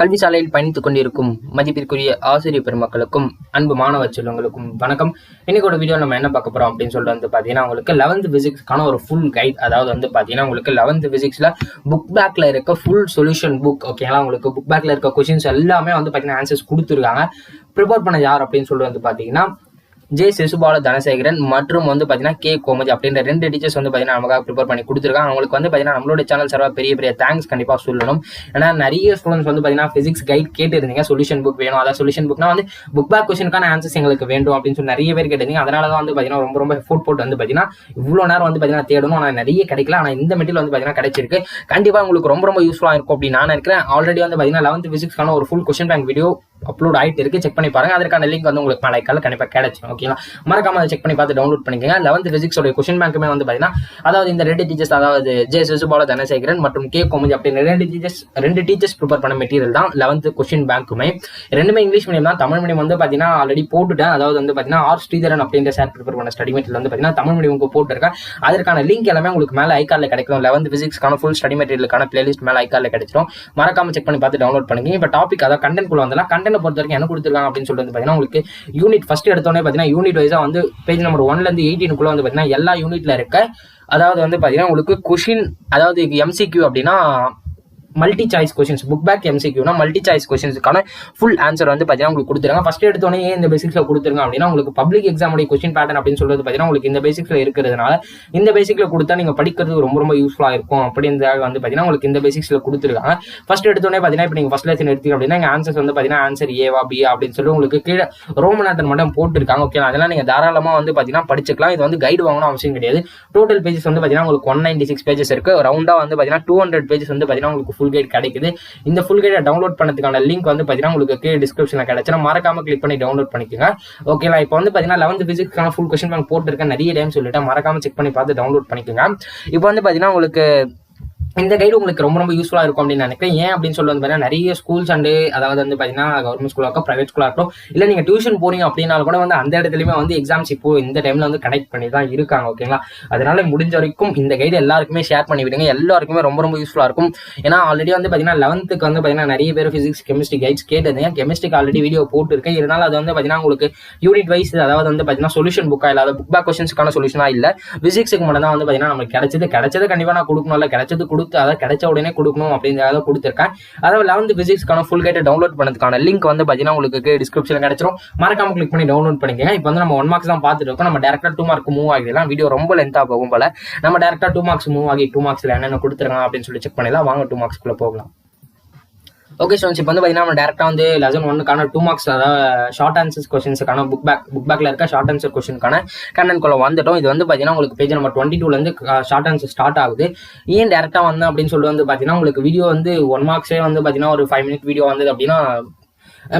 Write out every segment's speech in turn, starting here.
கல்வி சாலையில் பயணித்துக் கொண்டிருக்கும் மதிப்பிற்குரிய ஆசிரியர் பெருமக்களுக்கும் அன்பு மாணவ செல்வங்களுக்கும் வணக்கம். இன்னைக்கோட வீடியோ நம்ம என்ன பார்க்க போறோம் அப்படின்னு சொல்லிட்டு வந்து பாத்தீங்கன்னா உங்களுக்கு லெவன்த் பிசிக்ஸ்க்கான ஒரு ஃபுல் கைட் அதாவது வந்து பாத்தீங்கன்னா உங்களுக்கு லெவன்த் பிசிக்ஸ்ல புக் பேக்ல இருக்க ஃபுல் சொல்யூஷன் புக் ஓகேங்களா உங்களுக்கு புக் பேக்ல இருக்க கொஸ்டின்ஸ் எல்லாமே வந்து பாத்தீங்கன்னா ஆன்சர்ஸ் கொடுத்துருக்காங்க. ப்ரிப்பேர் பண்ண யார் அப்படின்னு சொல்லிட்டு வந்து பாத்தீங்கன்னா ஜே சிசுபால தனசேகரன் மற்றும் வந்து பார்த்தீங்கன்னா கே கோமதி அப்படின்ற ரெண்டு டீச்சர்ஸ் வந்து பார்த்தீங்கன்னா நமக்காக ப்ரிப்பேர் பண்ணி கொடுத்துருக்காங்க. அவங்களுக்கு வந்து பார்த்தீங்கன்னா நம்மளோட சேனல் சார்பாக பெரிய பெரிய தேங்க்ஸ் கண்டிப்பாக சொல்லணும். ஏன்னா நிறைய ஸ்டூடெண்ட்ஸ் வந்து பார்த்தீங்கன்னா ஃபிசிக்ஸ் கைட் கேட்டிருந்தீங்க. சொல்யூஷன் புக் வேணும். அதாவது சொல்யூஷன் புக்னா வந்து புக் பேக் கொஸ்டினுக்கான ஆன்சர்ஸ் எங்களுக்கு வேண்டும் அப்படின்னு சொல்லி நிறைய பேர் கேட்டிருந்தீங்க. அதனால தான் வந்து பார்த்தீங்கன்னா ரொம்ப ரொம்ப ஃபுட் போட்டு வந்து பார்த்தீங்கன்னா இவ்வளோ நேரம் வந்து பார்த்தீங்கன்னா தேடணும். ஆனால் நிறைய கிடைக்கல. ஆனால் இந்த மெட்டீரியல் வந்து பார்த்தீங்கன்னா கிடைச்சிருக்கு. கண்டிப்பாக உங்களுக்கு ரொம்ப ரொம்ப யூஸ்ஃபுல்லாக இருக்கும் அப்படின்னு நான் நினைக்கிறேன். ஆல்ரெடி வந்து பார்த்தீங்கன்னா லெவன்த் ஃபிசிக்ஸ்க்கான ஒரு full question bank video upload ஆகிட்டு இருக்கு. செக் பண்ணி பாருங்க. அதற்கான லிங்க் வந்து உங்களுக்கு மலைக்கால கண்டிப்பாக கிடைச்சிடும் ஓகேங்களா மறக்காம அதை செக் பண்ணி பார்த்து டவுன்லோட் பண்ணிக்கோங்க. லெவன்த் ஃபிசிக்ஸோட கொஸ்டின் பேங்க்குமே வந்து பார்த்தீங்கன்னா அதாவது இந்த ரெண்டு டீச்சர்ஸ் அதாவது ஜே சிசுபால தனசேகரன் மற்றும் கே கோமதி அப்படின்னு ரெண்டு டீச்சர்ஸ் ரெண்டு டீச்சர்ஸ் ப்ரிப்பேர் பண்ண மெட்டீரியல் தான் லெவன்த் கொஸ்டின் பேங்க்குமே ரெண்டுமே இங்கிலீஷ் மீடியம் தான். தமிழ் மீடியம் வந்து பார்த்தீங்கன்னா ஆல்ரெடி போட்டுட்டேன். அதாவது வந்து பார்த்தீங்கன்னா ஆர் ஸ்ரீதரன் அப்படின்ற சார் ப்ரிப்பேர் பண்ண ஸ்டடி மெட்டீரியல் வந்து பார்த்தீங்கன்னா தமிழ் மீடியம் உங்களுக்கு போட்டுருக்கேன். அதற்கான லிங்க் எல்லாமே உங்களுக்கு மேலே ஐக்கார்ல கிடைக்கும். லெவன்த் ஃபிசிக்ஸ்க்கான ஃபுல் ஸ்டடி மெட்டீரியலுக்கான பிளேலிஸ்ட் மேலே ஐக்கார்ல கிடைச்சிடும் மறக்காம செக் பண்ணி பார்த்து டவுன்லோட் பண்ணிக்கங்க. இப்போ டாபிக் அதாவது கண்டென்ட் குள்ள வந்தலாம் கண்டென்ட் பொறுத்த வரைக்கும் என்ன கொடுத்துருக்காங்க அப்படின்னு சொல்லிட்டு வந்து பார்த்தீங்கன்னா உங்களுக்கு யூனிட் ஃபர்ஸ்ட் எடுத்தோடனே பார்த்தீங்கன்னா யூனிட் வைஸாக வந்து பேஜ் நம்பர் ஒன்லேருந்து எயிட்டீனுக்குள்ளே வந்து பார்த்தீங்கன்னா எல்லா யூனிட்ல இருக்க அதாவது வந்து பார்த்தீங்கன்னா உங்களுக்கு கொஷின் அதாவது எம்சிக்யூ அப்படின்னா multi choice questions book back எம்சிக்யூனா multi choice கொஸ்டின்ஸ்க்கான ஃபுல் ஆன்சர் வந்து பார்த்தீங்கன்னா உங்களுக்கு கொடுத்துருங்க. ஃபஸ்ட் எடுத்தோடனே இந்த பேசிக்ஸில் கொடுத்துருங்க அப்படின்னா உங்களுக்கு பப்ளிக் எக்ஸாமுடைய கொஸ்டின் பேட்டர்ன் அப்படின்னு சொல்றது பார்த்தீங்கன்னா உங்களுக்கு இந்த பேசிக்ஸில் இருக்கிறதுனால இந்த பேசிக்கில் கொடுத்தா நீங்கள் படிக்கிறது ரொம்ப ரொம்ப யூஸ்ஃபுல்லாக இருக்கும் அப்படின்றதாக வந்து பார்த்தீங்கன்னா உங்களுக்கு இந்த பேசிக்ஸில் கொடுத்துருக்காங்க. ஃபர்ஸ்ட் எடுத்தோடனே பார்த்தீங்கன்னா இப்போ நீங்கள் ஃபர்ஸ்ட் லெசன் எடுத்தீங்க அப்படின்னா இங்கே ஆன்சர்ஸ் வந்து பார்த்தீங்கன்னா ஆன்சர் ஏவா பி அப்படின்னு சொல்லி உங்களுக்கு கீழே ரோமநாட்டன் மட்டும் போட்டுருக்காங்க. ஓகே அதெல்லாம் நீங்கள் தாராளமாக வந்து பார்த்தீங்கன்னா படிச்சுக்கலாம். இது வந்து கைடு வாங்கணும் அவசியம் கிடையாது. டோட்டல் பேஜஸ் வந்து பார்த்தீங்கன்னா உங்களுக்கு ஒன் நைன்டி சிக்ஸ் பேஜஸ் இருக்குது ரவுண்டாக வந்து பார்த்தீங்கன்னா டூ ஹண்ட்ரட் பேஜஸ் வந்து பார்த்தீங்கன்னா உங்களுக்கு ஃபுல் கைட் கிடைக்குது. இந்த ஃபுல் கைடை டவுன்லோட் பண்ணதுக்கான லிங்க் வந்து பார்த்தீங்கன்னா உங்களுக்கு கீழே டிஸ்கிரிப்ஷனில் கிடைச்சினா மறக்காம கிளிக் பண்ணி டவுன்லோட் பண்ணிக்கோங்க. ஓகேங்களா இப்போ வந்து பார்த்தீங்கன்னா லெவன்த் ஃபிசிக்ஸ்க்கான ஃபுல் கொஸ்டின் பேங்க் போட்டிருக்கேன். நிறைய டைம் சொல்லிட்டேன். மறக்காம செக் பண்ணி பார்த்து டவுன்லோட் பண்ணிக்கோங்க. இப்போ வந்து பார்த்தீங்கன்னா உங்களுக்கு இந்த கைடு உங்களுக்கு ரொம்ப ரொம்ப யூஸ்ஃபுல்லாக இருக்கும் அப்படின்னு நினைக்கிறேன். ஏன் அப்படின்னு சொல்லி வந்து பார்த்தீங்கன்னா நிறைய ஸ்கூல்ஸ் அண்டு அதாவது வந்து பார்த்தீங்கன்னா கவர்மெண்ட் ஸ்கூலாக இருக்கும் ப்ரைவேட் ஸ்கூலாக இருக்கும் இல்லை நீங்கள் டியூஷன் போறீங்க அப்படின்னாலும் கூட வந்து அந்த இடத்துலையுமே வந்து எக்ஸாம்ஸ் இப்போ இந்த டைமில் வந்து கனெக்ட் பண்ணி தான் இருக்காங்க ஓகேங்களா அதனால முடிஞ்ச வரைக்கும் இந்த கைடு எல்லாருக்குமே ஷேர் பண்ணி விடுங்க. எல்லாருக்குமே ரொம்ப ரொம்ப யூஸ்ஃபுல்லாக இருக்கும். ஏன்னா ஆல்ரெடி வந்து பார்த்தீங்கன்னா லெவன்த்துக்கு வந்து பார்த்தீங்கன்னா நிறைய பேர் ஃபிசிக்ஸ் கெமிஸ்ட்ரி கைட்ஸ் கேட்டிருந்தேன் கெமிஸ்ட்ரிக்கு ஆல்ரெடி வீடியோ போட்டுருக்கேன். இருந்தாலும் அது வந்து பார்த்தீங்கன்னா உங்களுக்கு யூனிட் வைஸ் அதாவது வந்து பார்த்தீங்கன்னா சொல்யூஷன் புக்காக இல்லாத புக் பேக் கொஸ்டின்ஸ்க்கான சொல்யூஷனாக இல்லை. ஃபிசிக்ஸுக்கு மட்டும் தான் வந்து பார்த்தீங்கன்னா நமக்கு கிடைச்சது. கிடைச்சது கண்டிப்பாக நான் கொடுக்கணும்ல. கிடைச்சது கொடுத்து அதை கிடைச்ச உடனே கொடுக்கணும் அப்படிங்கிறத கொடுத்துருக்கேன். அதாவது லெவன்த் ஃபிசிக்ஸ்க்கான ஃபுல் கைட்டை டவுன்லோட் பண்ணதுக்கான லிங்க் வந்து பார்த்தீங்கன்னா உங்களுக்கு டிஸ்கிரிப்ஷனில் கிடைச்சிரும். மறக்காம கிளிக் பண்ணி டவுன்லோட் பண்ணிக்கங்க. இப்போ வந்து நம்ம ஒன் மார்க்ஸ் தான் பார்த்துட்டு இருக்கோம். நம்ம டேரக்டாக டூ மார்க் மூவ் ஆகிடலாம் வீடியோ ரொம்ப லென்த்தாக போகும் போல. நம்ம டேரக்டாக டூ மார்க்ஸ் மூவ் ஆகி டூ மார்க்ஸில் என்னென்ன கொடுத்துருக்காங்க அப்படின்னு சொல்லி செக் பண்ணிடலாம். வாங்க டூ மார்க்ஸ்க்குள்ளே போகலாம். ஓகே ஸ்டூடெண்ட்ஸ் இப்போ வந்து பார்த்தீங்கன்னா நம்ம டேரக்டாக வந்து லெசன் ஒன்னுக்கான டூ மார்க்ஸ் அதாவது ஷார்ட் ஆன்சர்ஸ் கொஸ்டின்ஸுக்கான புக் பேக் புக் பேக்கில் இருக்க ஷார்ட் ஆன்சர் கொஸ்டினுக்கான கண்டென்ட் குள்ள வந்துட்டோம். இது வந்து பார்த்தீங்கன்னா உங்களுக்கு பேஜ் நம்பர் டுவெண்ட்டி டூலேருந்து ஷார்ட் ஆன்சர் ஸ்டார்ட் ஆகுது. ஏன் டேரெக்டாக வந்தேன் அப்படின்னு சொல்லிட்டு வந்து பார்த்தீங்கன்னா உங்களுக்கு வீடியோ வந்து ஒன் மார்க்ஸே வந்து பார்த்தீங்கன்னா ஒரு ஃபைவ் மினிட் வீடியோ வந்தது அப்படின்னா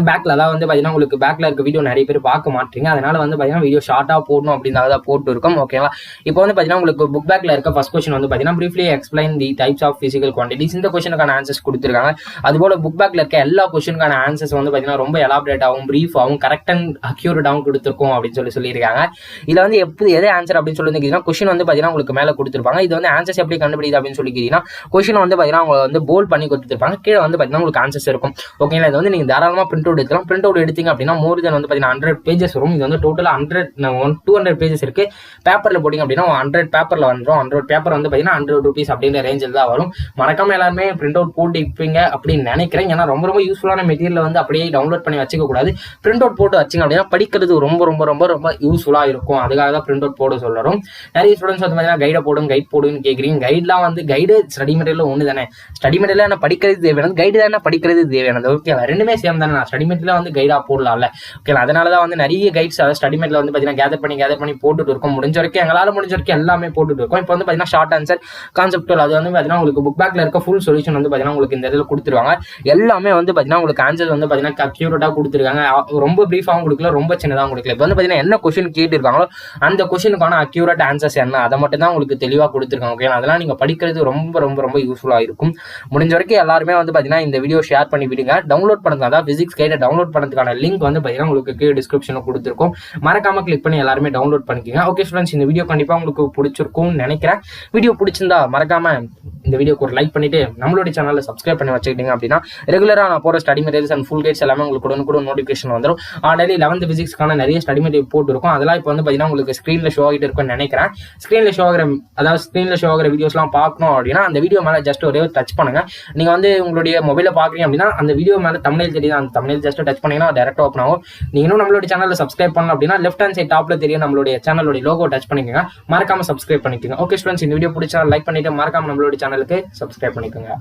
பேக்கில் அதாவது வந்து பார்த்தீங்கன்னா உங்களுக்கு பேக்கில் இருக்க வீடியோ நிறைய பேர் பார்க்க மாட்டீங்க. அதனால வந்து பார்த்தீங்கன்னா வீடியோ ஷார்ட்டாக போடணும் அப்படின்றத தான் போட்டு இருக்கோம். ஓகேவா இப்போ வந்து பார்த்தீங்கன்னா உங்களுக்கு புக் பேக்கில் இருக்க ஃபஸ்ட் கொஸ்டின் வந்து பார்த்தீங்கன்னா briefly explain the types of physical quantities இந்த கொஸ்டினுக்கான ஆன்சர்ஸ் கொடுத்துருக்காங்க. அதுபோல் புக் பேக்கில் இருக்க எல்லா கொஸ்டினுக்கான ஆன்சர்ஸ் வந்து பார்த்தீங்கன்னா ரொம்ப எலாபரேட்டாகவும் ப்ரீஃபாகவும் கரெக்ட் அண்ட் அக்யூரேட்டாகவும் கொடுத்துருக்கோம் அப்படின்னு சொல்லி சொல்லியிருக்காங்க. இதில் வந்து எப்படி எது ஆன்சர் அப்படின்னு சொல்லி கேட்டீங்கன்னா கொஸ்டின் வந்து பார்த்தீங்கன்னா உங்களுக்கு மேலே கொடுத்துருப்பாங்க. இது வந்து ஆன்சர்ஸ் எப்படி கண்டுபிடிது அப்படின்னு சொல்லி கேட்டிங்கன்னா கொஸ்டின் வந்து பார்த்தீங்கன்னா அவங்க வந்து போல் பண்ணி கொடுத்துருப்பாங்க. கீழே வந்து பார்த்தீங்கன்னா உங்களுக்கு ஆன்சர்ஸ் இருக்கும். ஓகேங்களா இது வந்து நீங்கள் தாராளமாக பிரிண்ட் அவுட் எடுத்துக்கலாம் பிரிண்ட் அவுட் எடுத்தீங்க அப்படின்னா மோர் தென் வந்து பார்த்தீங்கன்னா ஹண்ட்ரட் பேஜஸ் வரும். இது வந்து டோட்டலாக hundred one two hundred pages இருக்குது பேப்பரில் போட்டிங்க அப்படின்னா ஹண்ட்ரட் பேப்பரில் வந்துடும் ஹண்ட்ரட் பேப்பர் வந்து பார்த்தீங்கன்னா ஹண்ட்ரட் ருபீஸ் அப்படின்ற ரேஞ்சில் தான் வரும். மறக்காமல் எல்லாருமே பிரிண்ட் அவுட் போட்டு இருப்பீங்க அப்படின்னு நினைக்கிறேன். ஏன்னா ரொம்ப ரொம்ப யூஸ்ஃபுல்லான மெட்டீரியல் வந்து அப்படியே டவுன்லோட் பண்ணி வச்சுக்க கூடாது. பிரிண்ட் அவுட் போட்டு வச்சிங்க அப்படின்னா படிக்கிறது ரொம்ப ரொம்ப ரொம்ப ரொம்ப யூஸ்ஃபுல்லாக இருக்கும். அதுக்காக தான் பிரிண்ட் அவுட் போட சொல்லுறோம். நிறைய ஸ்டூடெண்ட்ஸ் வந்து பார்த்தீங்கன்னா கைடை போடும் கைட் போடுன்னு கேட்குறீங்க கைட்லாம் வந்து கைடு ஸ்டடி மெட்டீரியல் ஒன்று தானே ஸ்டடி மெட்டீரியல் என்ன படிக்கிறது தேவையானது? கைடு தானே படிக்கிறது தேவையானது? ஓகே ரெண்டுமே சேம் தானே நான் ஸ்டடிமெண்ட்ல வந்து கைடாக போடலாம்ல. ஓகே அதனால தான் வந்து நிறைய கைட்ஸ் அதாவது ஸ்டடிமெண்ட்ல வந்து பார்த்தீங்கன்னா கேதர் பண்ணி கேதர் பண்ணி போட்டுட்டு இருக்கோம். முடிஞ்ச வரைக்கும் எங்களால் முடிஞ்ச வரைக்கும் எல்லாமே போட்டுட்டு இருக்கோம். இப்போ வந்து பார்த்தீங்கன்னா ஷார்ட் ஆன்சர் கான்செப்டுவல் அது வந்து பார்த்தீங்கன்னா உங்களுக்கு புக் பேக்கில் இருக்க ஃபுல் சொல்யூஷன் வந்து பார்த்தீங்கன்னா உங்களுக்கு இந்த இதில் கொடுத்துருவாங்க. எல்லாமே வந்து பார்த்தீங்கன்னா உங்களுக்கு ஆன்சர் வந்து பார்த்தீங்கன்னா அக்யூரேட்டாக கொடுத்துருக்காங்க. ரொம்ப ப்ரீஃபாகவும் கொடுக்கல ரொம்ப சின்னதாகவும் கொடுக்கல. இப்போ வந்து பார்த்தீங்கன்னா என்ன கொஸ்டின் கேட்டிருக்காங்களோ அந்த கொஸ்டினுக்கான அக்யூரேட் ஆன்சர்ஸ் என்ன அதை மட்டும் தான் உங்களுக்கு தெளிவாக கொடுத்துருக்காங்க. ஓகே அதெல்லாம் நீங்கள் படிக்கிறது ரொம்ப ரொம்ப ரொம்ப யூஸ்ஃபுல்லாக இருக்கும். முடிஞ்ச வரைக்கும் எல்லாருமே வந்து பார்த்தீங்கன்னா இந்த வீடியோ ஷேர் பண்ணி விடுங்க டவுன்லோட் பண்ணுங்க அதான் பிசிக்ஸ் கைடை டவுன்லோட் பண்ணதுக்கான லிங்க் வந்து பார்த்தீங்கன்னா உங்களுக்கு கீழே டிஸ்கிரிப்ஷனில் கொடுத்துருக்கோம். மறக்காம கிளிக் பண்ணி எல்லாருமே டவுன்லோட் பண்ணிக்கோங்க. ஓகே ஃப்ரெண்ட்ஸ் இந்த வீடியோ கண்டிப்பாக உங்களுக்கு பிடிச்சிருக்கும்னு நினைக்கிறேன். வீடியோ பிடிச்சிருந்தா மறக்காம இந்த வீடியோக்கு ஒரு லைக் பண்ணிட்டு நம்மளுடைய சேனலில் சப்ஸ்கிரைப் பண்ணி வச்சுக்கிட்டீங்க அப்படின்னா ரெகுலராக நான் போகிற study materials and full guides எல்லாமே உங்களுக்கு கூட கூட நோட்டிஃபிகேஷன் வந்துடும் ஆல்ரெடி லெவன்த் பிசிக்ஸ்க்கான நிறைய ஸ்டடி மெட்டீரியல் போட்டுருக்கும். அதெல்லாம் இப்போ வந்து பார்த்தீங்கன்னா உங்களுக்கு ஸ்க்ரீனில் ஷோ ஆகிட்டு இருக்கும்னு நினைக்கிறேன். ஸ்க்ரீனில் ஷோ ஆகிற அதாவது ஸ்க்ரீனில் ஷோ ஆகிற வீடியோஸ்லாம் பார்க்கணும் அப்படின்னா அந்த வீடியோ மேலே ஜஸ்ட் ஒரே டச் பண்ணுங்க. நீங்கள் வந்து உங்களுடைய மொபைலில் பார்க்குறீங்க அப்படின்னா அந்த வீடியோ மேலே தமிழில் தெரியுது? அந்த தமிழில் ஜஸ்ட் டச் பண்ணீங்கன்னா டேரக்ட் ஓப்பன் ஆகும். நீங்கள் இன்னும் நம்மளோட சேனலில் சப்ஸ்கிரைப் பண்ணலாம் அப்படின்னா லெஃப்ட் ஹேண்ட் சைட் டாப்ல தெரியும் நம்மளுடைய சேனலோட லோகோ டச் பண்ணிக்கோங்க. மறக்காம சப்ஸ்கிரைப் பண்ணிக்கோங்க. ஓகே ஸ்டூடெண்ட்ஸ் இந்த வீடியோ பிடிச்சா லைக் பண்ணிட்டு மறக்காம நம்மளோட சேனலுக்கு சப்ஸ்கிரைப் பண்ணிக்கோங்க.